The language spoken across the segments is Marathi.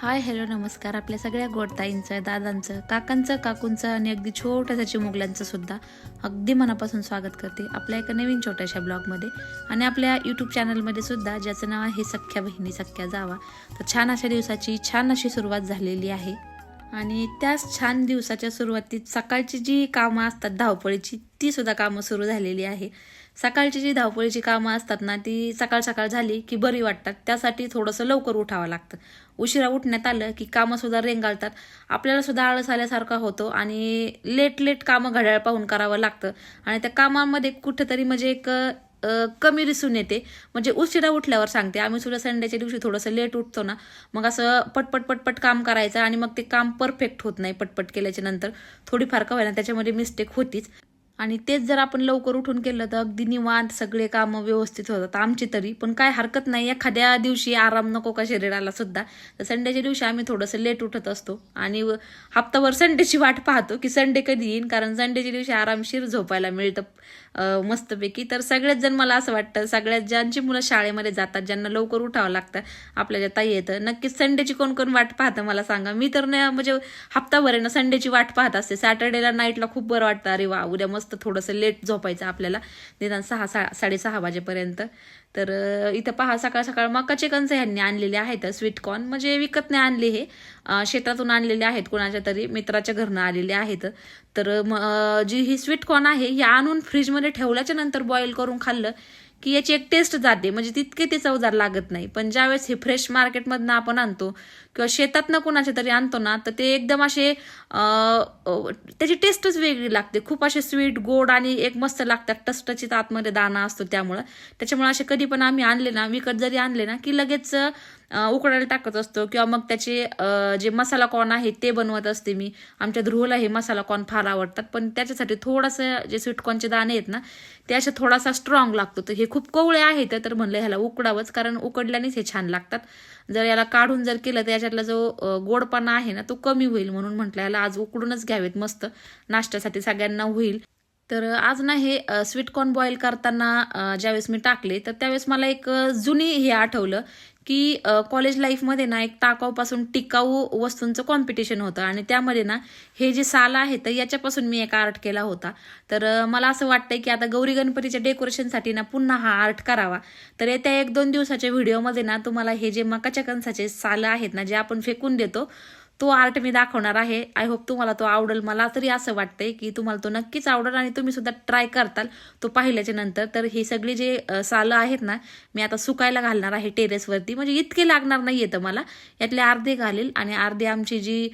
हाय हॅलो नमस्कार. आपल्या सगळ्या गोडताईंचं दादांचं काकांचं काकूंचं आणि अगदी छोट्याशा चिमुकल्यांचं सुद्धा अगदी मनापासून स्वागत करते आपल्या एका नवीन छोट्याशा ब्लॉगमध्ये. आणि आपल्या यूट्यूब चॅनलमध्ये सुद्धा ज्याचं नाव आहे सख्या बहिणी सख्या जावा. तर छान अशा दिवसाची छान अशी सुरुवात झालेली आहे. आणि त्याच छान दिवसाच्या सुरुवातीत सकाळची जी कामं असतात धावपळीची ती सुद्धा कामं सुरू झालेली आहे. सकाळची जी धावपळीची कामं असतात ना ती सकाळ सकाळ झाली की बरी वाटतात. त्यासाठी थोडंसं लवकर उठावं लागतं. उशिरा उठण्यात आलं की कामंसुद्धा रेंगाळतात. आपल्याला सुद्धा आळस आल्यासारखा होतो आणि लेट लेट कामं घड्याळ पाहून करावं लागतं. आणि त्या कामामध्ये कुठेतरी म्हणजे एक कमी दिसून येते. म्हणजे उशिरा उठल्यावर सांगते. आम्ही सुद्धा संडेच्या दिवशी थोडंसं लेट उठतो ना मग असं पटपट पटपट काम करायचं आणि मग ते काम परफेक्ट होत नाही पटपट केल्याच्यानंतर. थोडीफार का होईना त्याच्यामध्ये मिस्टेक होतीच. आणि तेच जर आपण लवकर उठून केलं तर अगदी निवांत सगळे कामं व्यवस्थित होतात आमची तरी. पण काय हरकत नाही एखाद्या दिवशी आराम नको का शरीराला सुद्धा? तर संडेच्या दिवशी आम्ही थोडंसं लेट उठत असतो. आणि व- हप्ताभर संडेची वाट पाहतो की संडे कधी येईन? कारण संडेच्या दिवशी आरामशीर झोपायला मिळतं. मस्तपैकी. तर सगळ्याच जण मला असं वाटतं सगळ्यात ज्यांची मुलं शाळेमध्ये जातात ज्यांना लवकर उठावं लागतं आपल्या ज्या ताई येतं. नक्कीच संडेची कोण कोण वाट पाहतं मला सांगा. मी तर नाही म्हणजे हप्ताभर आहे ना संडेची वाट पाहत असते. सॅटर्डेला नाईटला खूप बरं वाटतं. अरे वा उद्या मस्त थोडंसं लेट झोपायचं आपल्याला. निदान सहा सा साडेसहा वाजेपर्यंत. तर इथं पहा सकाळ सकाळ मकाचे कंच ह्यांनी आणलेले आहेत स्वीटकॉर्न म्हणजे विकत नाही आणले हे. शेतातून आणलेले आहेत कोणाच्या तरी मित्राच्या घरनं आलेले आहेत. तर म, जी ही स्वीटकॉर्न आहे ही आणून फ्रीजमध्ये ठेवल्याच्या नंतर बॉईल करून खाल्लं की याची एक टेस्ट जाते. म्हणजे तितके ते चवदार लागत नाही. पण ज्यावेळेस हे फ्रेश मार्केटमधनं आपण आणतो किंवा शेतातनं कोणाच्या तरी आणतो ना तर ते एकदम असे त्याची टेस्टच वेगळी लागते. खूप असे स्वीट गोड आणि एक मस्त लागतात. टस्टचित आतमध्ये दाणा असतो त्यामुळं. त्याच्यामुळे असे कधी पण आम्ही आणले ना विकत जरी आणले ना की लगेच उकडायला टाकत असतो किंवा मग त्याचे जे मसाला कॉर्न आहे ते बनवत असते मी. आमच्या ध्रुवला हे मसाला कॉर्न फार आवडतात. पण त्याच्यासाठी थोडंसं जे स्वीट कॉर्नचे दाणे आहेत ना ते असे थोडासा स्ट्रॉंग लागतो. तर हे खूप कोवळे आहेत तर म्हणलं ह्याला उकडावंच. कारण उकडल्यानेच हे छान लागतात. जर याला काढून जर केलं तर याच्या त्याच्यातला जो गोडपणा आहे ना तो कमी होईल म्हणून म्हटलं याला आज उकडूनच घ्यावेत मस्त. नाश्त्यासाठी सगळ्यांना होईल. तर आज ना हे स्वीट कॉर्न बॉईल करताना ज्यावेळेस मी टाकले तर त्यावेळेस मला एक जुनी हे आठवलं की कॉलेज लाईफमध्ये ना एक टाकाऊपासून टिकाऊ वस्तूंचं कॉम्पिटिशन होतं. आणि त्यामध्ये ना हे जे साल आहे तर याच्यापासून मी एक आर्ट केला होता. तर मला असं वाटतंय की आता गौरी गणपतीच्या डेकोरेशनसाठी ना पुन्हा हा आर्ट करावा. तर येत्या एक दोन दिवसाच्या व्हिडिओमध्ये ना तुम्हाला हे जे मकाच्या कणसाचे सालं आहेत ना जे आपण फेकून देतो तो आर्ट मी दाखवणार आहे. आय होप तुम्हाला तो आवडेल. मला तरी असं वाटतंय की तुम्हाला तो नक्कीच आवडेल आणि तुम्ही सुद्धा ट्राय करताल तो पाहिल्याच्या नंतर. तर हे सगळी जे सालं आहेत ना मी आता सुकायला घालणार आहे टेरेसवरती म्हणजे इतके लागणार नाही येतं मला. यातले अर्धे घालील आणि अर्धे आमची जी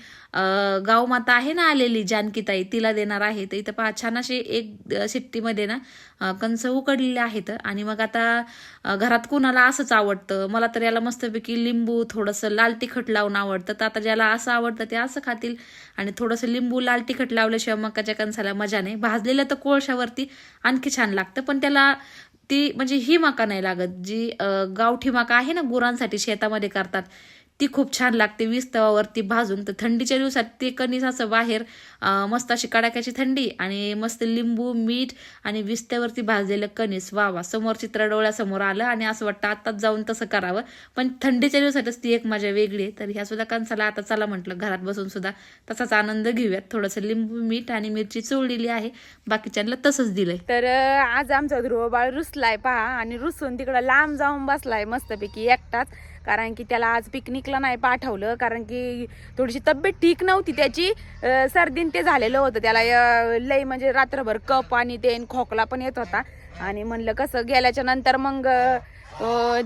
गावमाता आहे ना आलेली जानकीताई तिला देणार आहे. तर इथं पहा छान असे एक शिट्टीमध्ये ना कंस उकडलेले आहेत. आणि मग आता घरात कुणाला असंच आवडतं. मला तर याला मस्तपैकी लिंबू थोडंसं लाल तिखट लावून आवडतं. तर आता ज्याला असं आवडतं ते असं खातील. आणि थोडंसं लिंबू लाल तिखट लावल्याशिवाय मकाच्या कणसाला मजा नाही. भाजलेलं तर कोळशावरती आणखी छान लागतं. पण त्याला ती म्हणजे ही मका नाही लागत. जी गावठी मका आहे ना गुरांसाठी शेतामध्ये करतात. ती खूप छान लागते वीज तवावरती भाजून. तर थंडीच्या दिवसात ते कणीस असं बाहेर मस्त अशी कडाक्याची थंडी आणि मस्त लिंबू मीठ आणि विस्त्यावरती भाजलेलं कणीस वा वा समोर चित्र डोळ्यासमोर आलं आणि असं वाटतं आत्ताच जाऊन तसं करावं. पण थंडीच्या दिवसातच ती एक मजा वेगळी आहे. तर ह्या सुद्धा कणसाला आता चला म्हटलं घरात बसून सुद्धा तसाच आनंद घेऊयात. थोडंसं लिंबू मीठ आणि मिरची चोळलेली आहे. बाकीच्यांना तसंच दिलंय. तर आज आमचा ध्रुव बाळ रुसलाय पहा आणि रुसून तिकडं लांब जाऊन बसलाय मस्तपैकी एकटाच. कारण की त्याला आज पिकनिकला नाही पाठवलं कारण की थोडीशी तब्येत ठीक नव्हती त्याची. सर्दीन ते झालेलं होतं. त्याला लई म्हणजे रात्रभर कप आणि ते खोकला पण येत होता. आणि म्हणलं कसं गेल्याच्यानंतर मग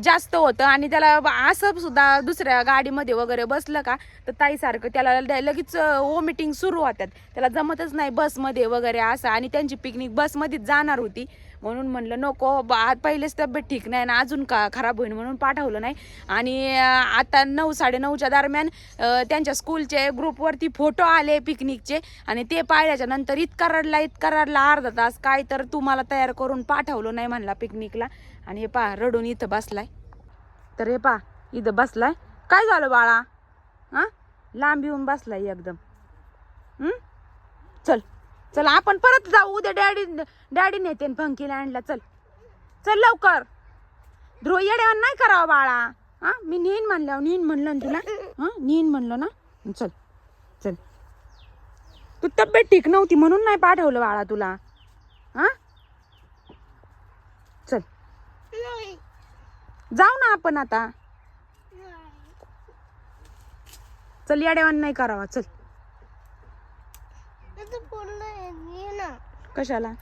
जास्त होतं. आणि त्याला असं सुद्धा दुसऱ्या गाडीमध्ये वगैरे बसलं का तर ताईसारखं त्याला लगेच वॉमिटिंग सुरू होतात त्याला जमतच नाही बसमध्ये वगैरे असं. आणि त्यांची पिकनिक बसमध्येच जाणार होती. म्हणून म्हणलं नको बा आज पहिलेच तब्येत ठीक नाही ना अजून का खराब होईल म्हणून पाठवलं नाही. आणि आता नऊ साडेनऊच्या दरम्यान त्यांच्या स्कूलचे ग्रुपवरती फोटो आले पिकनिकचे आणि ते पाहिल्याच्या नंतर इतका रडला इतका रडला अर्धा तास काय तर तू मला तयार करून पाठवलं नाही म्हणला पिकनिकला. आणि हे पा रडून इथं बसलाय. तर हे पा इथं बसलाय. काय झालं बाळा? हां? लांब येऊन बसलाय एकदम. चल. चल आपण परत जाऊ. उद्या डॅडी डॅडी नेते फंकी लँडला चल. चल लवकर. ध्रुव येड्यावर नाही करावं बाळा. हा? मी नेईन म्हणल्यावर नेईन म्हणलं ना तुला? हा? नीन म्हणलं ना? चल. चल. तू तब्येत ठीक नव्हती म्हणून नाही पाठवलं बाळा तुला. हा? चल. जाऊ ना आपण आता. चल याडेवान नाही करावा. चल. कशाला?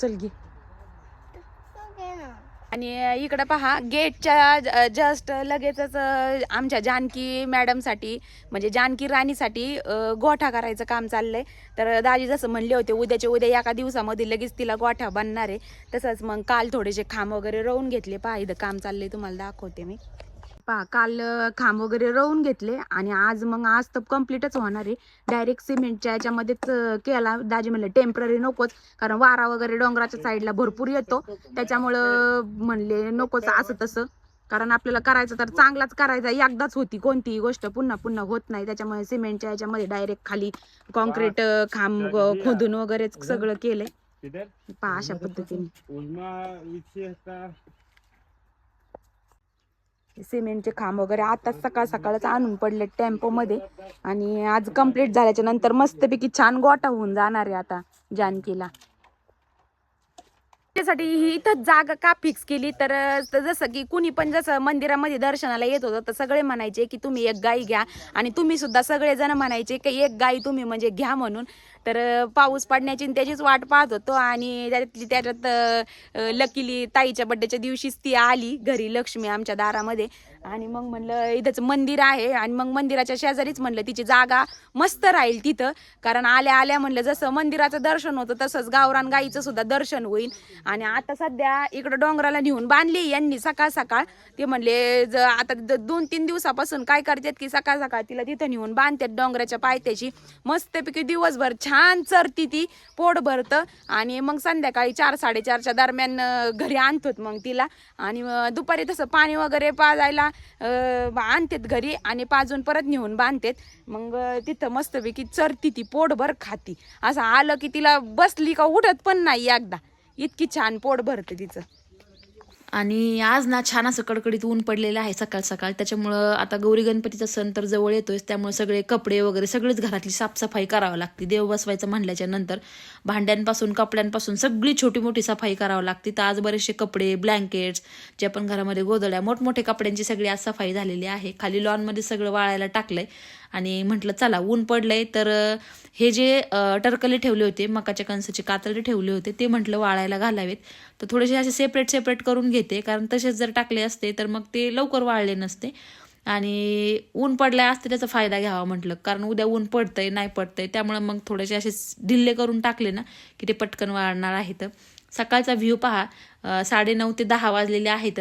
चल घे. आणि इकडं पहा गेटच्या जस्ट लगेचच आमच्या जानकी मॅडमसाठी म्हणजे जानकी राणीसाठी गोठा करायचं काम चाललंय. तर दाजी जसं म्हणले होते उद्याच्या उद्या एका दिवसामध्ये लगेच तिला गोठा बनणार आहे. तसंच मग काल थोडेसे खांब वगैरे रवून घेतले. पहा इथं काम चाललंय तुम्हाला दाखवते मी. पहा काल खांब वगैरे रवून घेतले आणि आज मग आज तर कम्प्लीटच होणार आहे. डायरेक्ट सिमेंटच्या याच्यामध्येच केला दाजी म्हणले टेंपररी नकोच कारण वारा वगैरे डोंगराच्या साईडला भरपूर येतो. त्याच्यामुळं म्हणले नकोच असं तसं. कारण आपल्याला करायचं तर चांगलाच करायचा. एकदाच होती कोणतीही गोष्ट पुन्हा पुन्हा होत नाही. त्याच्यामुळे सिमेंटच्या याच्यामध्ये डायरेक्ट खाली कॉन्क्रीट खांब खोदून वगैरे सगळं केलंय. पहा अशा पद्धतीने. सिमेंटचे खांब वगैरे आताच सकाळ सकाळच आणून पडले टेम्पो मध्ये आणि आज कंप्लीट झाल्याच्यानंतर मस्तपैकी छान गोटा होऊन जाणार आहे आता जानकीला. त्याच्यासाठी ही इथं जागा का फिक्स केली? तर तर जसं की कुणी पण जसं मंदिरामध्ये दर्शनाला येत होतं तर सगळे म्हणायचे की तुम्ही एक गाई घ्या. आणि तुम्ही सुद्धा सगळेजण म्हणायचे की एक गाई तुम्ही म्हणजे घ्या म्हणून. तर पाऊस पडण्याची त्याचीच वाट पाहत होतो. आणि त्याच्यातली त्याच्यात लकीली ताईच्या बड्डेच्या दिवशीच ती आली घरी लक्ष्मी आमच्या दारामध्ये. आणि मग म्हणलं इथंच मंदिर आहे आणि मग मंदिराच्या शेजारीच म्हणलं तिची जागा मस्त राहील तिथं. कारण आल्या आल्या म्हणलं जसं मंदिराचं दर्शन होतं तसंच गावरान गाईचं सुद्धा दर्शन होईल. आणि आता सध्या इकडं डोंगराला नेऊन बांधली यांनी सकाळ सकाळ. ते म्हणले ज आता द- दोन तीन दिवसापासून काय करतात की सकाळ सकाळ तिला तिथं नेऊन बांधतात डोंगराच्या पायथ्याशी. मस्तपैकी दिवसभर छान चरती ती पोट भरतं. आणि मग संध्याकाळी चार साडेचारच्या दरम्यान घरी आणतोत मग तिला. आणि दुपारी तसं पाणी वगैरे पाजायला आणतात घरी आणि पाजून परत नेऊन बांधतात. मग तिथं मस्तपैकी चरती ती पोटभर खाती. असं आलं की तिला बसली का उठत पण नाही एकदा. इतकी छान पोट भरते तिचं. आणि आज ना छान असं कडकडीत ऊन पडलेलं आहे सकाळ सकाळ. त्याच्यामुळं आता गौरी गणपतीचा सण तर जवळ येतोय त्यामुळे सगळे कपडे वगैरे सगळीच घरातली साफसफाई करावं लागते. देव बसवायचं म्हणल्याच्या नंतर भांड्यांपासून कपड्यांपासून सगळी छोटी मोठी सफाई करावी लागते. तर आज बरेचसे कपडे ब्लँकेट्स जे पण घरामध्ये गोदड्या मोठमोठे कपड्यांची सगळी आज सफाई झालेली आहे. खाली लॉनमध्ये सगळं वाळायला टाकलंय. आणि म्हटलं चला ऊन पडलंय. तर हे जे टरकले ठेवले होते मकाच्या कणसाचे कातळे ठेवले होते ते म्हटलं वाळायला घालावेत. तर थोडेसे असे सेपरेट सेपरेट करून घेते कारण तसेच जर टाकले असते तर मग ते लवकर वाळले नसते. आणि ऊन पडलाय असते त्याचा फायदा घ्यावा म्हटलं. कारण उद्या ऊन पडतंय नाही पडतंय त्यामुळे मग थोडेसे असे ढिल्ले करून टाकले ना की ते पटकन वाळणार आहेत. सकाळचा व्ह्यू पहा साडे साडेनऊ ते दहा वाजलेले आहेत.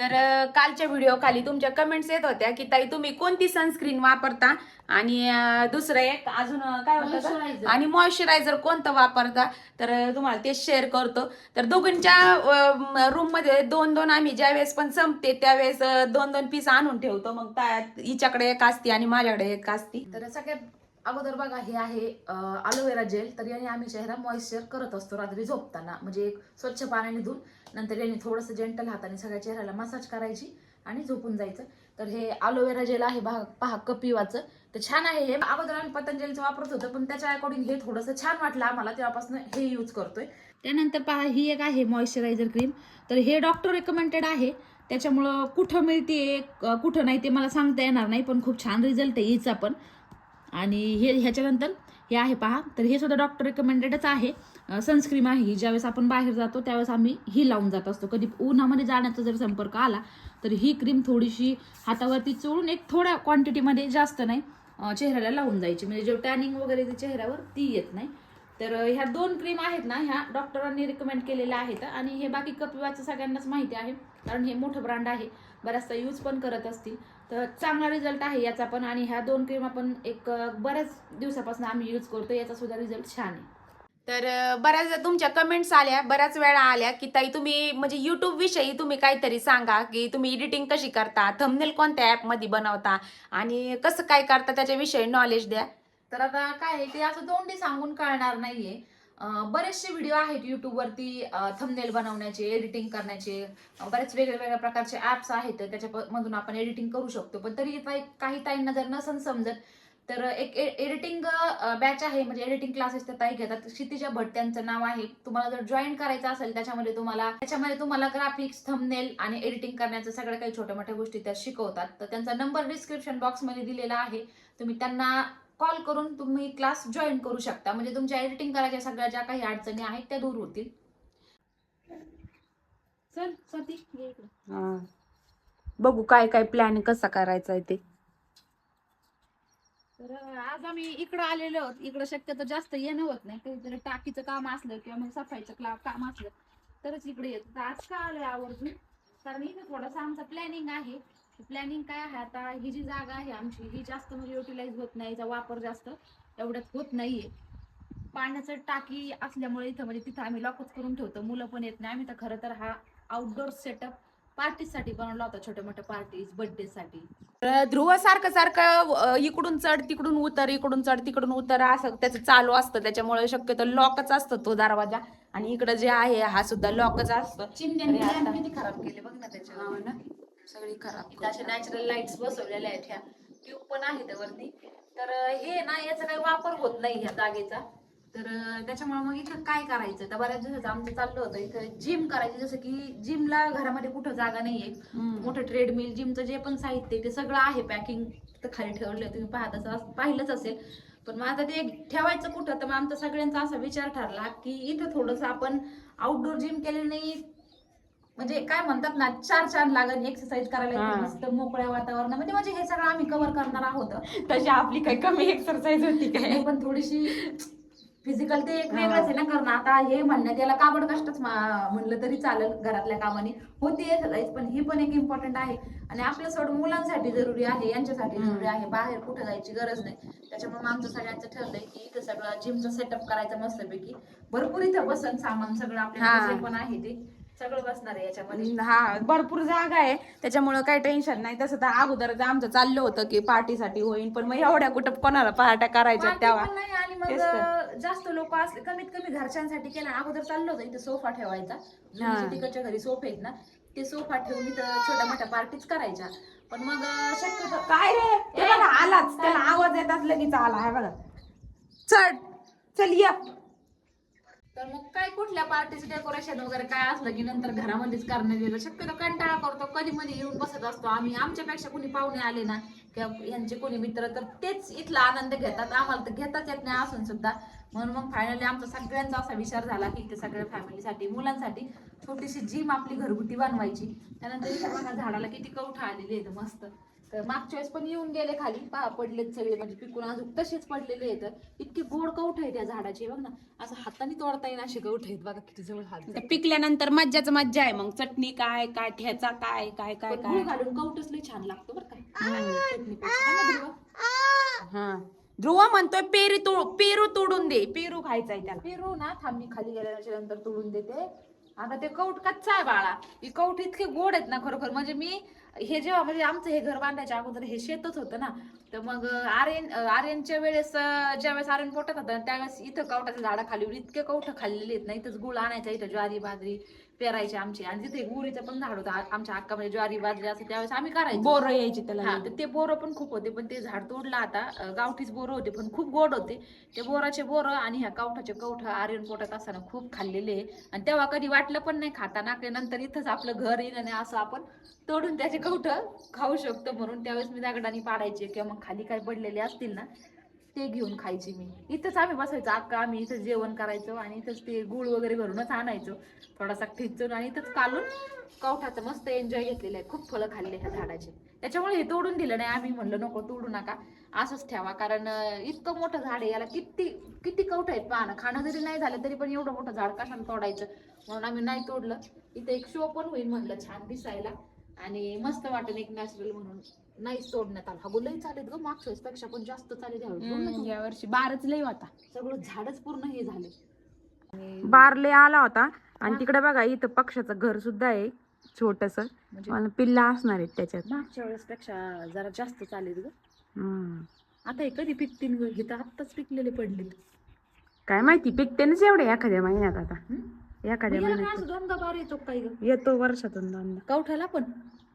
तर कालच्या व्हिडिओ खाली तुमच्या कमेंट्स येत होत्या की ताई तुम्ही कोणती सनस्क्रीन वापरता? आणि दुसरं एक अजून काय होतं? आणि मॉइश्चरायझर कोणतं वापरता? तर तुम्हाला ते शेअर करतो. तर दोघींच्या रूममध्ये दोन दोन आम्ही ज्यावेळेस पण संपते त्यावेळेस दोन दोन पीस आणून ठेवतो. मग हिच्याकडे एक असती आणि माझ्याकडे एक असती. तर सगळ्यात अगोदर बघा हे आहे अलोवेरा जेल तर याने आम्ही चेहरा मॉइश्चर करत असतो रात्री झोपताना. म्हणजे एक स्वच्छ पाण्याने धुवून नंतर याने थोडंसं जेंटल हाताने सगळ्या चेहऱ्याला मसाज करायची आणि झोपून जायचं. तर हे अलोवेरा जेल आहे बघा पहा कपिवाचं. तर छान आहे हे. अगोदर आम्ही पतंजलीचं वापरत होतो पण त्याच्या अकॉर्डिंग हे थोडंसं छान वाटलं आम्हाला. तेव्हापासून हे यूज करतोय. त्यानंतर पहा ही एक आहे मॉइश्चरायझर क्रीम तर हे डॉक्टर रेकमेंडेड आहे. त्याच्यामुळं कुठं मिळते कुठं नाही ते मला सांगता येणार नाही पण खूप छान रिझल्ट आहे हिचा पण. आणि हे ह्याच्यानंतर हे आहे पहा. तर हे सुद्धा डॉक्टर रिकमेंडेडच आहे. सनस्क्रीम आहे. ही ज्यावेळेस आपण बाहेर जातो त्यावेळेस आम्ही ही लावून जात असतो. कधी उन्हामध्ये जाण्याचा जर संपर्क आला तर ही क्रीम थोडीशी हातावरती चोळून एक थोड्या क्वांटिटीमध्ये जास्त नाही चेहऱ्याला लावून जायची म्हणजे जे टॅनिंग वगैरे ते चेहऱ्यावर ती येत नाही. तर ह्या दोन क्रीम आहेत ना ह्या डॉक्टरांनी रिकमेंड केलेल्या आहेत. आणि हे बाकी कपिवाचं सगळ्यांनाच माहिती आहे कारण हे मोठं ब्रँड आहे. बऱ्याचदा यूज पण करत असतील. तर चांगला रिझल्ट आहे याचा पण आणि ह्या दोन क्रीम आपण एक बऱ्याच दिवसापासून आम्ही यूज करतो याचा सुद्धा रिझल्ट छान आहे. तर बऱ्याच तुमच्या कमेंट्स आल्या बऱ्याच वेळा आल्या की ताई तुम्ही म्हणजे युट्यूब विषयी तुम्ही काहीतरी सांगा की तुम्ही एडिटिंग कशी करता थंबनेल कोणत्या ॲपमध्ये बनवता आणि कसं काय करता त्याच्याविषयी नॉलेज द्या. तर आता काय आहे, ते असं तोंडी सांगून कळणार नाहीये. बरेचसे व्हिडिओ आहेत यूट्यूबवरती थंबनेल बनवण्याचे एडिटिंग करण्याचे बरेच वेगळ्या वेगळ्या प्रकारचे ॲप्स आहेत त्याच्यामधून आपण एडिटिंग करू शकतो. पण तरी काही काही ताईंना जर नसन समजत तर एक एडिटिंग बॅच आहे म्हणजे एडिटिंग क्लासेस त्या ताई घेतात. क्षितिजा भट त्यांचं नाव आहे. तुम्हाला जर जॉईन करायचं असेल त्याच्यामध्ये तुम्हाला त्याच्यामध्ये तुम्हाला ग्राफिक्स थंबनेल आणि एडिटिंग करण्याचं सगळ्या काही छोट्या मोठ्या गोष्टी त्या शिकवतात. तर त्यांचा नंबर डिस्क्रिप्शन बॉक्समध्ये दिलेला आहे. तुम्ही त्यांना कॉल करून तुम्ही क्लास जॉईन करू शकता. म्हणजे तुमच्या एडिटिंग करायच्या सगळ्या ज्या काही अडचणी आहेत त्या दूर होतील. चल स्वाती ये इकडे. हा. बघू काय काय प्लॅन कसा करायचा आहे ते. तर आज आम्ही इकडं आलेलो आहोत. इकडं शक्यतो जास्त येणं होत नाही. कधीतरी टाकीचं काम असलं किंवा मग सफाईचं क्ला- काम असलं तरच इकडे येतो. तर आज का आलोय आवर्जून? कारण इथं थोडंसं आमचं प्लॅनिंग आहे. प्लॅनिंग काय आहे आता? ही जी जागा आहे आमची ही जास्त म्हणजे युटिलाइज होत नाही हिचा वापर जास्त एवढ्यात होत नाहीये. पाण्याचं टाकी असल्यामुळे इथं म्हणजे तिथं आम्ही लॉकच करून ठेवतो. मुलं पण येत नाही. आम्ही तर खरं तर हा आउटडोर सेटअप पार्टीसाठी बनवला होता छोट्या मोठ्या पार्टीज बर्थडे साठी ध्रुव सारखं सारखं इकडून चढ तिकडून उतर इकडून चढ तिकडून उतर असं त्याचं चालू असतं. त्याच्यामुळे शक्यतो लॉकच असतो तो दरवाजा. आणि इकडं जे आहे हा सुद्धा लॉकच असतो. चिमण्यांनी खराब केले बघ ना त्याच्यावर ना सगळी खराब इथं अशा नॅचरल लाईट्स बसवलेल्या आहेत ह्या. ट्यूब पण आहे त्या वरती. तर हे ना याचा काही वापर होत नाही ह्या जागेचा. तर त्याच्यामुळे मग इथं काय करायचं? तर बऱ्याच दिवसाचं आमचं चाललं होतं. इथं जिम करायची जसं की जिमला घरामध्ये कुठं जागा नाहीये. मोठं ट्रेडमिल जिमचं जे पण साहित्य ते सगळं आहे पॅकिंग तर खाली ठेवलं तुम्ही पाहत असं पाहिलंच असेल. पण मग आता ते ठेवायचं कुठं? तर मग आमचा सगळ्यांचा असा विचार ठरला की इथं थोडंसं आपण आउटडोर जिम केल्याने म्हणजे काय म्हणतात ना चार चार लागन एक्सरसाइज करायला हा. मस्त मोकळ्या वातावरणामध्ये. म्हणजे हे सगळं आम्ही कव्हर करणार आहोत. तशी आपली काही कमी एक्सरसाइज होती काय? नाही, पण थोडीशी फिजिकल ते एक हा. वेगळंच आहे ना कारण आता हे म्हणण्यात याला काबड कष्टच मा- म्हणलं तरी चालेल घरातल्या कामाने. होती एक्सरसाइज पण ही पण एक इम्पॉर्टंट आहे. आणि आपलं सोडून मुलांसाठी जरुरी आहे यांच्यासाठी हम्म. जरुरी आहे. बाहेर कुठं जायची गरज नाही. त्याच्यामुळे आमचं सगळ्यांचं ठरलंय की इथं सगळं जिमचं सेटअप करायचं मस्तपैकी. भरपूर इथं बसन सामान सगळं हा. आपल्याला जे पण आहे ते. सगळं बसणार आहे याच्यामध्ये. हा भरपूर जागा आहे. त्याच्यामुळे काही टेन्शन नाही. तसं तर अगोदर आमचं चाललं होतं की पार्टीसाठी होईल पण मग एवढ्या कुठं कोणाला पार्ट्या करायच्या तेव्हा पण नाही आणि मग तेच तर. अं, जास्त लोक असले कमीत कमी घरच्यांसाठी केलं. अगोदर चाललं होतं इथं सोफा ठेवायचा. जुनीचे तिकडच्या घरी सोफे आहेत ना ते सोफा ठेवून इथं छोट्या मोठ्या पार्टीज करायच्या. पण मग अं, शक्यतो काय रे? बघा आलाच. त्याला आवाज येत असलं की आला. आहे बघा. चढ चल या. तर मग काय कुठल्या पार्टीचं डेकोरेशन वगैरे काय असलं की नंतर घरामध्येच करण्यात येतं शक्यतो कंटाळा करतो. कधी मध्ये येऊन बसत असतो. आम्ही आमच्यापेक्षा कोणी पाहुणे आले ना किंवा यांचे कोणी मित्र तर तेच इथला आनंद घेतात. आम्हाला तर घेताच येत नाही असून सुद्धा. म्हणून मग फायनली आमचा सगळ्यांचा असा विचार झाला की इथे सगळ्या फॅमिलीसाठी मुलांसाठी छोटीशी जिम आपली घरगुती बनवायची. त्यानंतर झाडाला किती कवठा आलेली आहेत मस्त. तर मागच्या वेळेस पण येऊन गेले खाली. पहा पडलेत सगळे म्हणजे पिकून अजून तसेच पडलेले आहेत. इतके गोड कवठ आहेत या झाडाचे बघ ना. असं हाताने तोडता येईल असे कवठ आहेत. बघा किती जवळ हात ते पिकल्यानंतर मज्जाच मज्जा आहे. मग चटणी काय काय ठेचा काय काय काय काय? घालून कवटच लई छान लागतो बरं का. चटणीपेक्षा. है ध्रुव? म्हणतोय पेरू तोड पेरू तोडून दे. पेरू खायचाय त्याला. पेरू ना थांब मी खाली गेल्याच्यानंतर तोडून देते. आता ते कौट कच्चा आहे बाळा. ही कौट इतके गोड आहेत ना खरोखर. म्हणजे मी हे जेव्हा म्हणजे आमचं हे घर बांधायच्या अगोदर हे शेतच होतं ना. तर मग आर्यन आर्यनच्या वेळेस ज्या वेळेस आर्यन पोटात होतं त्यावेळेस इथं कवटाच्या झाडाखाली इतके कवठं खाल्लेले आहेत ना इथंच गुळ आणायचा इथं ज्वारी बाजरी पेरायचे आमचे. आणि तिथे गुळीचं पण झाड होतं. आ- आमच्या अक्का म्हणजे ज्वारी बाजरी असं त्यावेळेस आम्ही करायचो. बोर यायची त्याला तर ते बोरं पण खूप होते पण ते झाड तोडलं आता. अं, गावठीच बोरं होते पण खूप गोड होते. ते बोराचे बोरं आणि ह्या कावठाचे कवठ आर्यन पोटात असताना खूप खाल्लेले आहे. आणि तेव्हा कधी वाटलं पण नाही खाताना की नंतर इथंच आपलं घर येईल आणि असं आपण तोडून त्याचे कवठ खाऊ शकतो म्हणून. त्यावेळेस मी दगडाने पाडायचे किंवा मग खाली काय पडलेले असतील ना ते घेऊन खायची मी. इथंच आम्ही बसायचो. अक्का आम्ही इथंच जेवण करायचो आणि इथंच ते गुळ वगैरे भरूनच आणायचो. थोडासा ठेचून आणि इथंच कालून कवठाचं मस्त एन्जॉय घेतलेलं आहे. खूप फळं खाल्ले ह्या झाडाचे. त्याच्यामुळे हे तोडून दिलं नाही. आम्ही म्हणलं नको तोडू नका. असंच ठेवा. कारण इतकं मोठं झाड आहे. याला किती किती कवठ आहेत पाहणं खाणं जरी नाही झालं तरी पण एवढं मोठं झाड कशाला तोडायचं? म्हणून आम्ही नाही तोडलं. इथं एक शो पण होईल म्हणलं छान दिसायला. आणि मस्त वाटेल एक नॅचरल म्हणून. नाहीच तोडण्यात आला. हा लई चालेल ग मागच्या पेक्षा पण जास्त चालेल ना तू. या वर्षी बारच लई होता. सगळं झाडच पूर्ण हे झाले. बारले आला होता. आणि तिकडे बघा इथं पक्षाचं घर सुद्धा आहे छोटस. म्हणजे पिल्ला असणार आहेत त्याच्यात. मागच्या वेळेस पेक्षा जरा जास्त चालेल ग. हम्म. आता हे कधी पिकतील ग? हे तर आत्ताच पिकलेले पडले काय माहिती पिकतेनच एवढे एखाद्या महिन्यात आता. एखाद्या महिन्यात बार येतो ग? येतो वर्षातून दोनदा. कवठाला पण.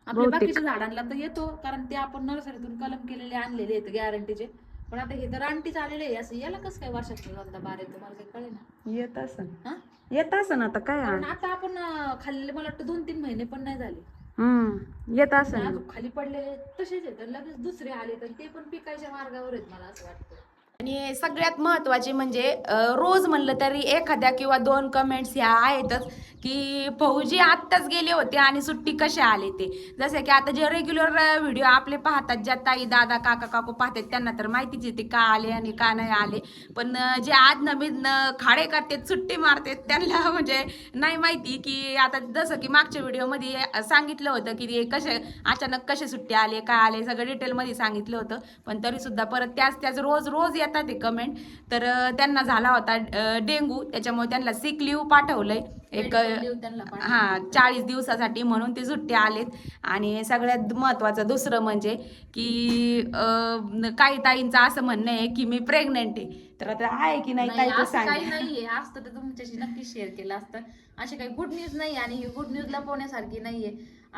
आपल्या बहुतेक. बाकीच्या झाडांना तर येतो कारण ते आपण नर्सरीतून कलम केलेले आणलेले आहेत गॅरंटीचे पण आता हे तर रानटीच आलेले आहे असं याला कसं काय वर्षातून दोनदा बार येतो मला काही कळे ना येत असन. हा? येत असन आता काय कारण आता आपण अं, खाल्लेले मला वाटतं दोन तीन महिने पण नाही झाले. हम्म येत असन. अजून खाली पडलेले तसेच आहेत आणि लगेच दुसरे आले तर ते पण पिकायच्या मार्गावर आहेत मला असं वाटतं. आणि सगळ्यात महत्त्वाचे म्हणजे रोज म्हणलं तरी एखाद्या किंवा दोन कमेंट्स ह्या आहेतच की फौजी आत्ताच गेले होते आणि सुट्टी कशा आले ते. जसे की आता जे रेग्युलर व्हिडिओ आपले पाहतात ज्या ताई दादा काका काकू पाहतात त्यांना तर माहितीच येते का आले आणि का नाही आले. पण जे आज नवीन खाडे करतात सुट्टी मारतात त्यांना म्हणजे नाही माहिती की आता जसं की मागच्या व्हिडिओमध्ये सांगितलं होतं की ते कसे अचानक कसे सुट्टी आले काय आले सगळं डिटेलमध्ये सांगितलं होतं. पण तरीसुद्धा परत त्याच त्याच रोज रोज येतात ते कमेंट तर त्यांना झाला होता डेंगू. त्याच्यामुळे त्यांना सिक लिव्ह पाठवलंय. एक. हा चाळीस दिवसासाठी म्हणून ते सुट्टी आलेत. आणि सगळ्यात महत्वाचं दुसरं म्हणजे की काही ताईंचं असं म्हणणं आहे की मी प्रेग्नेंट आहे. तर आता आहे की नाही काही नाहीये असतं तर तुमच्याशी नक्की शेअर केलं असतं. अशी काही गुड न्यूज नाही आणि ही गुड न्यूज लपवण्यासारखी नाहीये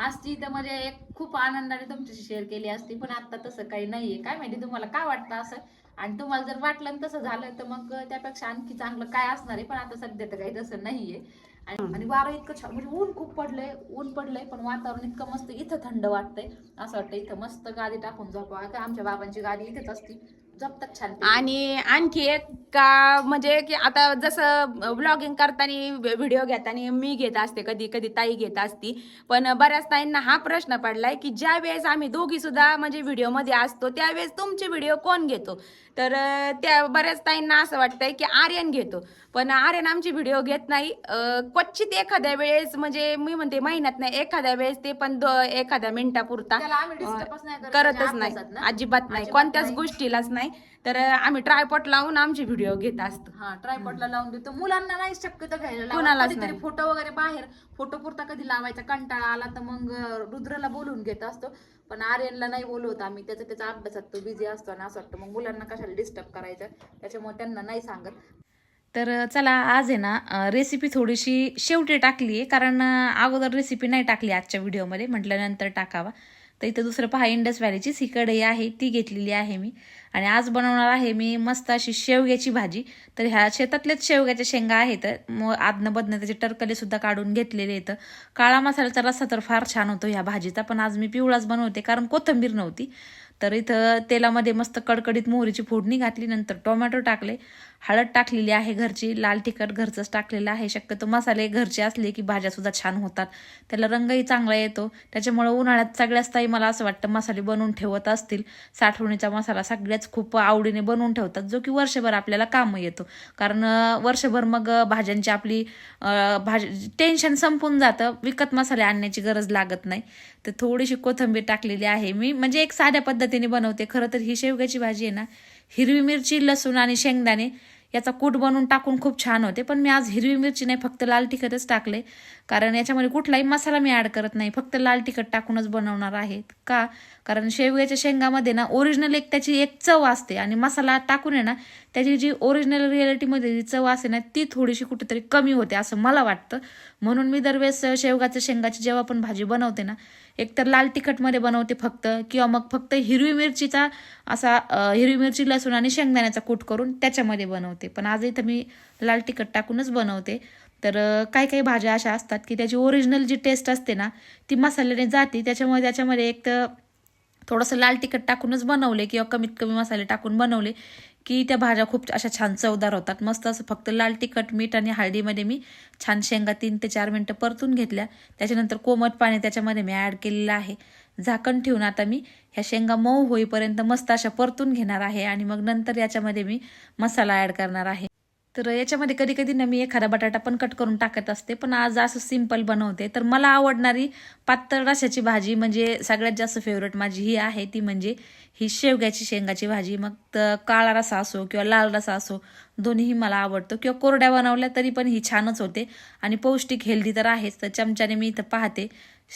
असती तर म्हणजे एक खूप आनंदाने तुमच्याशी शेअर केली असती पण आता तसं काही नाहीये काय माहिती तुम्हाला काय वाटतं असं? आणि तुम्हाला जर वाटलं तसं झालं तर मग त्यापेक्षा आणखी चांगलं काय असणार आहे? पण आता सध्या तर काही तसं नाहीये. आणि वारं इतकं छान म्हणजे ऊन खूप पडलंय ऊन पडलंय पण वातावरण इतकं मस्त इथं थंड वाटतंय. असं वाटतं इथं मस्त गादी टाकून झोपावं. काय आमच्या बाबांची गादी इथेच असती. झोपतात छान आणि आणखी एक का म्हणजे की आता जसं ब्लॉगिंग करताना व्हिडिओ घेताना मी घेत असते कधी कधी ताई घेत असती. पण बऱ्याच ताईंना हा प्रश्न पडलाय की ज्या वेळेस आम्ही दोघी सुद्धा म्हणजे व्हिडिओमध्ये असतो त्यावेळेस तुमचे व्हिडिओ कोण घेतो? तर अं, त्या बऱ्याच ताईंना असं वाटतंय की आर्यन घेतो. पण आर्यन आमची व्हिडिओ घेत नाही. अं, क्वचित एखाद्या वेळेस म्हणजे मी म्हणते महिन्यात नाही एखाद्या वेळेस ते पण दो- एखाद्या मिनिटापुरता त्याला आम्ही डिस्टर्बच नाही करत करतच त्याच्या नाही. अभ्यासात ना. अजिबात नाही. अजिबात कोणत्याच नाही. गोष्टीलाच नाही. तर आम्ही ट्रायपॉट लावून आमचे व्हिडिओ घेत असतो. हा ट्रायपॉडला लावून देतो. मुलांना नाही शक्यतो घ्यायला. कुणालाच नाही. फोटो वगैरे बाहेर फोटो पुरता कधी लावायचा कंटाळा आला तर मग अं, रुद्रला बोलून घेत असतो. पण आर्यनला नाही बोलवत आम्ही. त्याचा त्याचा अभ्यासात तो बिझी असतो आणि असं वाटतं. मग मुलांना कशाला डिस्टर्ब करायचं? त्याच्यामुळे त्यांना नाही सांगत. तर चला आज आहे ना रेसिपी थोडीशी शेवटी टाकली आहे कारण अं, अगोदर रेसिपी नाही टाकली आजच्या व्हिडिओमध्ये म्हटलं नंतर टाकावा. तर इथं दुसरं पहा इंडस व्हॅलीचीच ही कढई आहे. ती घेतलेली आहे मी. आणि आज बनवणार आहे मी मस्त अशी शेवग्याची भाजी. तर ह्या शेतातलेच शेवग्याच्या शेंगा आहेत. मग आदनं बदनं त्याचे टरकले सुद्धा काढून घेतलेले आहेत. काळा मसाल्याचा रस्सा तर फार छान होतो ह्या भाजीचा पण आज मी पिवळाच बनवते कारण कोथिंबीर नव्हती. तर इथं तेलामध्ये मस्त कडकडीत मोहरीची फोडणी घातली नंतर टोमॅटो टाकले. हळद टाकलेली आहे घरची लाल तिखट घरचंच टाकलेलं आहे. शक्यतो मसाले घरचे असले की भाज्या सुद्धा छान होतात. त्याला रंगही चांगला येतो. त्याच्यामुळं उन्हाळ्यात सगळ्याच ताई मला असं वाटतं मसाले बनवून ठेवत असतील. साठवणीचा मसाला सगळ्याच खूप आवडीने बनवून ठेवतात जो की वर्षभर आपल्याला कामं येतो. कारण वर्षभर मग भाज्यांची आपली भाज टेन्शन संपून जातं. विकत मसाले आणण्याची गरज लागत नाही. तर थोडीशी कोथिंबीर टाकलेली आहे मी. म्हणजे एक साध्या पद्धतीने बनवते. खरं तर ही शेवग्याची भाजी आहे ना हिरवी मिरची लसूण आणि शेंगदाणे याचा कूट बनवून टाकून खूप छान होते. पण मी आज हिरवी मिरची नाही फक्त लाल तिखटच टाकले. कारण याच्यामध्ये कुठलाही मसाला मी ॲड करत नाही. फक्त लाल तिखट टाकूनच बनवणार आहे का? कारण शेवग्याच्या शेंगामध्ये ना ओरिजिनल एक त्याची एक चव असते. आणि मसाला टाकून आहे ना त्याची जी ओरिजिनल रियालिटीमध्ये जी चव असते ना ती थोडीशी कुठेतरी कमी होते असं मला वाटतं. म्हणून मी दरवेळेस शेवगाच्या शेंगाची जेव्हा पण भाजी बनवते ना एकतर लाल तिखटमध्ये बनवते फक्त किंवा मग फक्त हिरवी मिरचीचा असा हिरवी मिरची लसूण आणि शेंगदाण्याचा कूट करून त्याच्यामध्ये बनवते. पण आज इथं मी लाल तिखट टाकूनच बनवते. तर काही काही भाज्या अशा असतात की त्याची ओरिजिनल जी टेस्ट असते ना ती मसाल्याने जाते. त्याच्यामुळे त्याच्यामध्ये एक तर थोडंसं लाल तिखट टाकूनच बनवले किंवा कमीत कमी मसाले टाकून बनवले. की त्या भाज्या खूप अशा छान चवदार होतात. मस्त असं फक्त लाल तिखट मीठ आणि हळदीमध्ये मी छान शेंगा तीन ते चार मिनटं परतून घेतल्या. त्याच्यानंतर कोमट पाणी त्याच्यामध्ये मी ॲड केलेलं आहे. झाकण ठेवून आता मी ह्या शेंगा मऊ होईपर्यंत मस्त अशा परतून घेणार आहे आणि मग नंतर याच्यामध्ये मी मसाला ॲड करणार आहे. तर याच्यामध्ये कधी कधी ना मी एखादा बटाटा पण कट करून टाकत असते पण आज असं सिंपल बनवते. तर मला आवडणारी पातळ रशाची भाजी म्हणजे सगळ्यात जास्त फेवरेट माझी ही आहे ती म्हणजे ही शेवग्याची शेंगाची भाजी मग काळा रसा असो किंवा लाल रसा असो दोन्हीही मला आवडतो. किंवा कोरड्या बनवल्या तरी पण ही छानच होते. आणि पौष्टिक हेल्दी तर आहेच. तर चमच्याने मी इथं पाहते.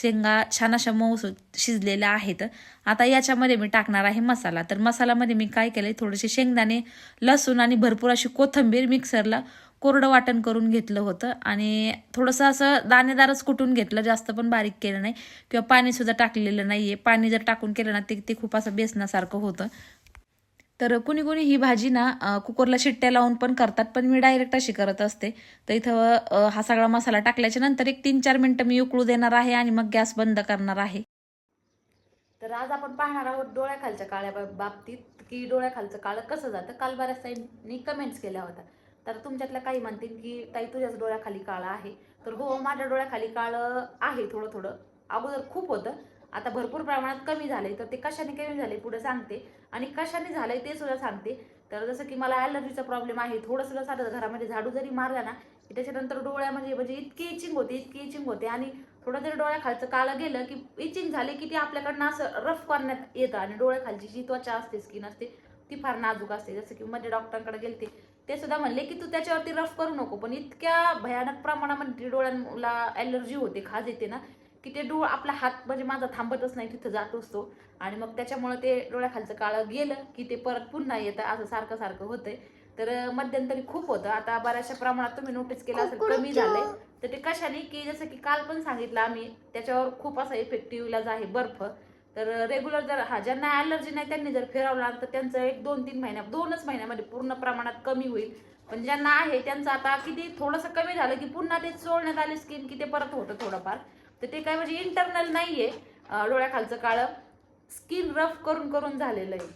शेंगा छान अशा मऊस शिजलेल्या आहेत. आता याच्यामध्ये मी टाकणार आहे मसाला. तर मसाल्यामध्ये मी काय केलंय? थोडेसे शेंगदाणे लसूण आणि भरपूर अशी कोथिंबीर मिक्सरला कोरडं वाटण करून घेतलं होतं आणि थोडंसं असं दाणेदारच कुटून घेतलं जास्त पण बारीक केलं नाही. किंवा पाणीसुद्धा टाकलेलं नाही आहे पाणी जर टाकून केलं ना ते ते खूप असं बेसनासारखं होतं. तर कुणी कुणी ही भाजी ना कुकरला शिट्ट्या लावून पण करतात पण मी डायरेक्ट अशी करत असते. तर इथं हा सगळा मसाला टाकल्याच्या नंतर एक तीन चार मिनटं मी उकळू देणार आहे आणि मग गॅस बंद करणार आहे. तर आज आपण पाहणार आहोत डोळ्याखालच्या काळ्या बाबतीत की डोळ्याखालचं काळं कसं जातं? काल बऱ्याच साईडनी कमेंट्स केल्या होत्या. तर तुमच्यातल्या काही म्हणतील की ताई तुझ्याच डोळ्याखाली काळं आहे. तर हो माझ्या डोळ्याखाली काळं आहे थोडं थोडं अगोदर खूप होतं. आता भरपूर प्रमाणात कमी झाले तर ते कशाने कमी झाले पुढे सांगते. आणि कशाने झालंय ते सुद्धा सांगते. तर जसं की मला ॲलर्जीचा प्रॉब्लेम आहे. थोडंसं सुद्धा साधं घरामध्ये झाडू जरी मारला ना की त्याच्यानंतर डोळ्यामध्ये म्हणजे, म्हणजे इतकी इचिंग होते इतकी इचिंग होते. आणि थोडं जरी डोळ्याखालचं काळं गेलं की इचिंग झाली की ती आपल्याकडनं असं रफ करण्यात येतं. आणि डोळ्याखालची जी त्वचा असते स्किन असते ती फार नाजूक असते. जसं की मध्ये डॉक्टरांकडे गेलते. ते सुद्धा म्हणले की तू त्याच्यावरती रफ करू नको पण इतक्या भयानक प्रमाणामध्ये डोळ्यांना ॲलर्जी होते खाज येते ना की ते डोळ आपला हात म्हणजे माझा थांबतच नाही तिथं जात असतो. आणि मग त्याच्यामुळे ते डोळ्याखालचं काळं गेलं की ते परत पुन्हा येतं असं सारखं सारखं होतंय. तर मध्यंतरी खूप होतं. आता बऱ्याचशा प्रमाणात तुम्ही नोटीस केलं असेल कमी झालंय. तर ते कशाने की जसं की काल पण सांगितलं आम्ही त्याच्यावर खूप असा इफेक्टिव्ह इलाज आहे बर्फ. तर रेग्युलर जर हा ज्यांना ॲलर्जी नाही त्यांनी जर फिरवला तर त्यांचं एक दोन तीन महिन्या दोनच महिन्यामध्ये पूर्ण प्रमाणात कमी होईल. पण ज्यांना आहे त्यांचं आता किती थोडंसं कमी झालं की पुन्हा ते सोडण्यात आले स्किन की ते परत होतं थोडंफार. तर ते काय म्हणजे इंटरनल नाही आहे डोळ्याखालचं काळं. स्किन रफ करून करून झालेलं आहे.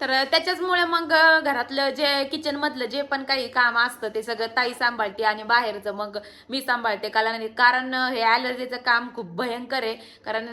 तर त्याच्याचमुळे मग घरातलं जे किचन मधलं जे पण काही काम असतं ते सगळं ताई सांभाळते आणि बाहेरचं मग मी सांभाळते. कारण कारण हे ॲलर्जीचं काम खूप भयंकर आहे. कारण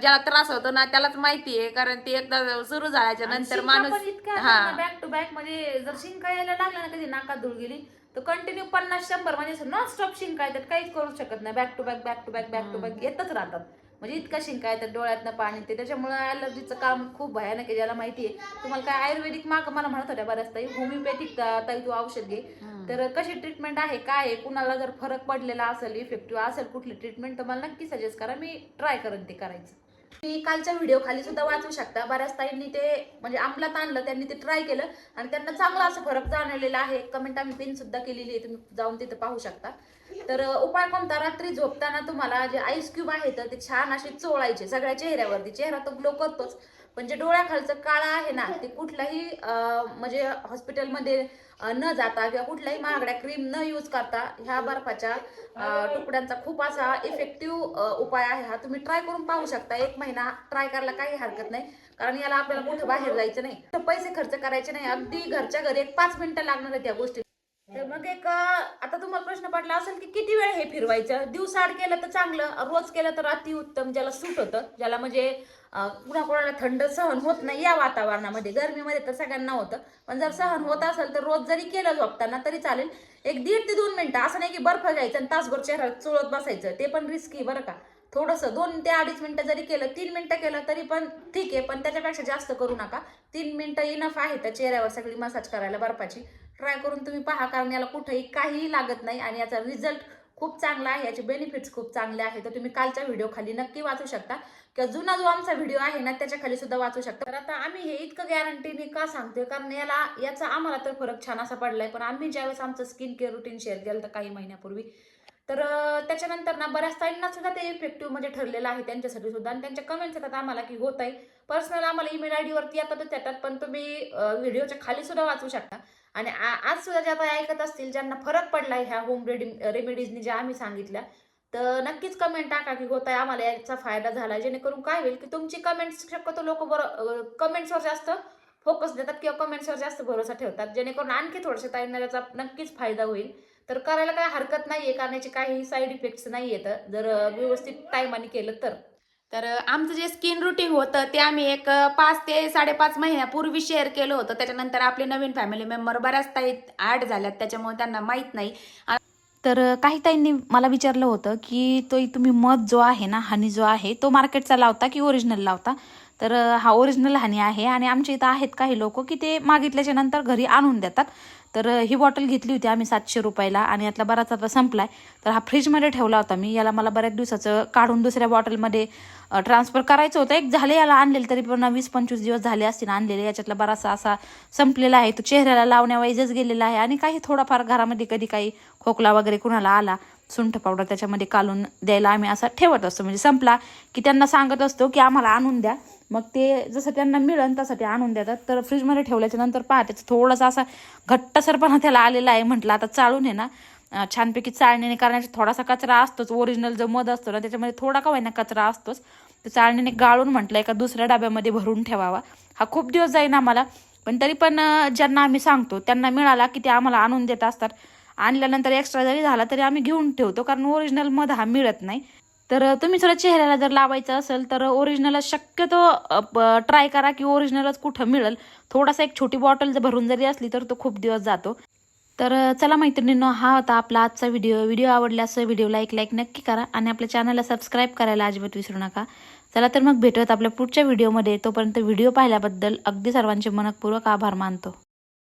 ज्याला त्रास होतो ना त्यालाच माहिती आहे. कारण ते एकदा सुरू झाल्याच्यानंतर माणूस हा. बॅक टू बॅक म्हणजे जर शिंका यायला लागला ना कधी नाकात धूळ गेली तर कंटिन्यू पन्नास शंभर म्हणजे नॉन स्टॉप शिंका येतात. काहीच करू शकत नाही. Back to back back to back back to back येतच राहतात. म्हणजे इतका शिंका येतात डोळ्यातनं पाणी ते त्याच्यामुळे ॲलर्जीचं काम खूप भयानक आहे ज्याला माहिती आहे. तुम्हाला काय आयुर्वेदिक माग मला म्हणत होत्या बऱ्याच ताई होमिओपॅथिक ताई तू औषध घे. तर कशी ट्रीटमेंट आहे काय आहे कुणाला जर फरक पडलेला असेल इफेक्टिव्ह असेल कुठली ट्रीटमेंट तर मला नक्की सजेस्ट करा मी ट्राय करेन ते करायचं. तुम्ही कालच्या व्हिडिओ खाली सुद्धा वाचू शकता. बऱ्याच ताईंनी ते म्हणजे अंमलात आणलं त्यांनी ते ट्राय केलं आणि त्यांना चांगला असं फरक जाणवलेला आहे. कमेंट आम्ही पिन सुद्धा केलेली आहे तुम्ही जाऊन तिथे पाहू शकता. तर उपाय कोणता? रात्री झोपताना तुम्हाला जे आईस क्यूब आहेत ते छान असे चोळायचे. सगळ्या चेहऱ्यावरती. चेहरा तो ग्लो करतोच. पण जे डोळ्याखालचं काळा आहे ना ते कुठलाही म्हणजे हॉस्पिटलमध्ये न जाता किंवा कुठल्याही महागड्या क्रीम न यूज करता ह्या बर्फाच्या तुकड्यांचा खूप असा इफेक्टिव्ह उपाय आहे. हा तुम्ही ट्राय करून पाहू शकता. एक महिना ट्राय करायला काही हरकत नाही. कारण याला आपल्याला कुठं बाहेर जायचं नाही. तर पैसे खर्च करायचे नाही. अगदी घरच्या घरी एक पाच मिनिटं लागणार आहेत या गोष्टी तर मग एक आता तुम्हाला प्रश्न पडला असेल की किती वेळ हे फिरवायचं? दिवसाआड केलं तर चांगलं रोज केलं तर अतिउत्तम ज्याला सूट होतं ज्याला म्हणजे अं, कुणाकुणाला थंड सहन होत नाही या वातावरणामध्ये. गरमीमध्ये तर सगळ्यांना होतं पण जर सहन होत असेल तर रोज जरी केलं झोपताना तरी चालेल. एक दीड ते दोन मिनटं असं नाही की बर्फ घ्यायचं आणि तासभर चेहरा चोळत बसायचं ते पण रिस्की बरं का. थोडंसं दोन ते अडीच मिनिटं जरी केलं तीन मिनिटं केलं तरी पण ठीक आहे पण त्याच्यापेक्षा जास्त करू नका. तीन मिनिटं इनफ आहे त्या चेहऱ्यावर सगळी मसाज करायला बर्फाची. ट्राय करून तुम्ही पहा कारण याला कुठेही काहीही लागत नाही आणि याचा रिझल्ट खूप चांगला आहे याचे बेनिफिट्स खूप चांगले आहे तर तुम्ही कालच्या व्हिडिओ खाली नक्की वाचू शकता. किंवा जुना जो आमचा व्हिडिओ आहे ना त्याच्याखाली सुद्धा वाचू शकता. तर आता आम्ही हे इतकं गॅरंटीने का सांगतोय? कारण याला याचा आम्हाला तर फरक छान असा पडलाय. पण आम्ही ज्यावेळेस आमचं स्किन केअर रुटीन शेअर केलं तर काही महिन्यापूर्वी तर त्याच्यानंतर ना बऱ्याच ताईंना सुद्धा ते इफेक्टिव्ह म्हणजे ठरलेलं आहे त्यांच्यासाठी सुद्धा. आणि त्यांच्या कमेंट्स येतात आम्हाला की होत आहे पर्सनल आम्हाला ईमेल आय डीवरती येतातच येतात पण तुम्ही व्हिडिओच्या खाली सुद्धा वाचू शकता. आणि आज सुद्धा ज्या आता ऐकत असतील ज्यांना फरक पडलाय ह्या होम रेडी रेमेडीजनी ज्या आम्ही सांगितल्या तर नक्कीच कमेंट टाका की होत आहे आम्हाला याचा फायदा झाला. जेणेकरून काय होईल की तुमची कमेंट्स शक्यतो लोक बरं कमेंट्सवर जास्त फोकस देतात किंवा कमेंट्सवर जास्त भरोसा ठेवतात. जेणेकरून आणखी थोडंसं ताईंना त्याचा नक्कीच फायदा होईल. तर करायला काय हरकत नाही आहे करण्याचे काही साईड इफेक्ट्स नाही आहेत जर व्यवस्थित टायमाने केलं तर. तर आमचं जे स्किन रुटीन होतं ते आम्ही एक पाच ते साडेपाच महिन्यापूर्वी शेअर केलं होतं. त्याच्यानंतर आपले नवीन फॅमिली मेंबर बऱ्याच ताई ॲड झाल्यात त्याच्यामुळे त्यांना माहीत नाही. तर काही ताईंनी मला विचारलं होतं की तो तुम्ही मध जो आहे ना हनी जो आहे तो मार्केटचा लावता की ओरिजिनल लावता? तर हा ओरिजिनल हनी आहे आणि आमच्या इथं आहेत काही लोक की ते मागितल्याच्या नंतर घरी आणून देतात. तर ही बॉटल घेतली होती आम्ही सातशे रुपयाला आणि यातला बराच आता संपलाय. तर हा फ्रीजमध्ये ठेवला होता मी. याला मला बऱ्याच दिवसाचं काढून दुसऱ्या बॉटलमध्ये ट्रान्सफर करायचं होतं. एक झाले याला आणलेलं तरी पण वीस पंचवीस दिवस झाले असतील आणलेले. याच्यातला बराचसा असा संपलेला आहे. तो चेहऱ्याला लावण्यावाईजच गेलेला आहे आणि काही थोडाफार घरामध्ये कधी काही खोकला वगैरे कुणाला आला सुंठ पावडर त्याच्यामध्ये कालून द्यायला आम्ही असा ठेवत असतो. म्हणजे संपला की त्यांना सांगत असतो की आम्हाला आणून द्या. मग ते जसं त्यांना मिळेल तसं ते आणून देतात. तर फ्रीजमध्ये ठेवल्याच्या नंतर पहा त्याचा थोडासा असा घट्टसरपणा त्याला आलेला आहे म्हटलं आता चाळून आहे ना. छानपैकी चाळणीने करण्याचा थोडासा कचरा असतोच. ओरिजिनल जो मध असतो ना त्याच्यामध्ये थोडा का होईना कचरा असतोच. तर चाळणीने गाळून म्हटलं एका दुसऱ्या डब्यामध्ये भरून ठेवावा. हा खूप दिवस जाईन आम्हाला पण तरी पण ज्यांना आम्ही सांगतो त्यांना मिळाला की ते आम्हाला आणून देत असतात. आणल्यानंतर एक्स्ट्रा जरी झाला तरी आम्ही घेऊन ठेवतो कारण ओरिजिनल मध हा मिळत नाही. तर तुम्ही सुद्धा चेहऱ्याला जर लावायचं असेल तर ओरिजिनल शक्यतो ट्राय करा की ओरिजिनलच कुठं मिळेल. थोडासा एक छोटी बॉटल जर भरून जरी असली तर तो खूप दिवस जातो. तर चला मैत्रिणींनो हा होता आपला आजचा व्हिडिओ व्हिडिओ आवडल्यास व्हिडिओला एक लाईक नक्की करा. आणि आपल्या चॅनलला सबस्क्राईब करायला अजिबात विसरू नका. चला तर मग भेटूयात आपल्या पुढच्या व्हिडिओमध्ये तोपर्यंत व्हिडिओ पाहिल्याबद्दल अगदी सर्वांचे मनपूर्वक आभार मानतो.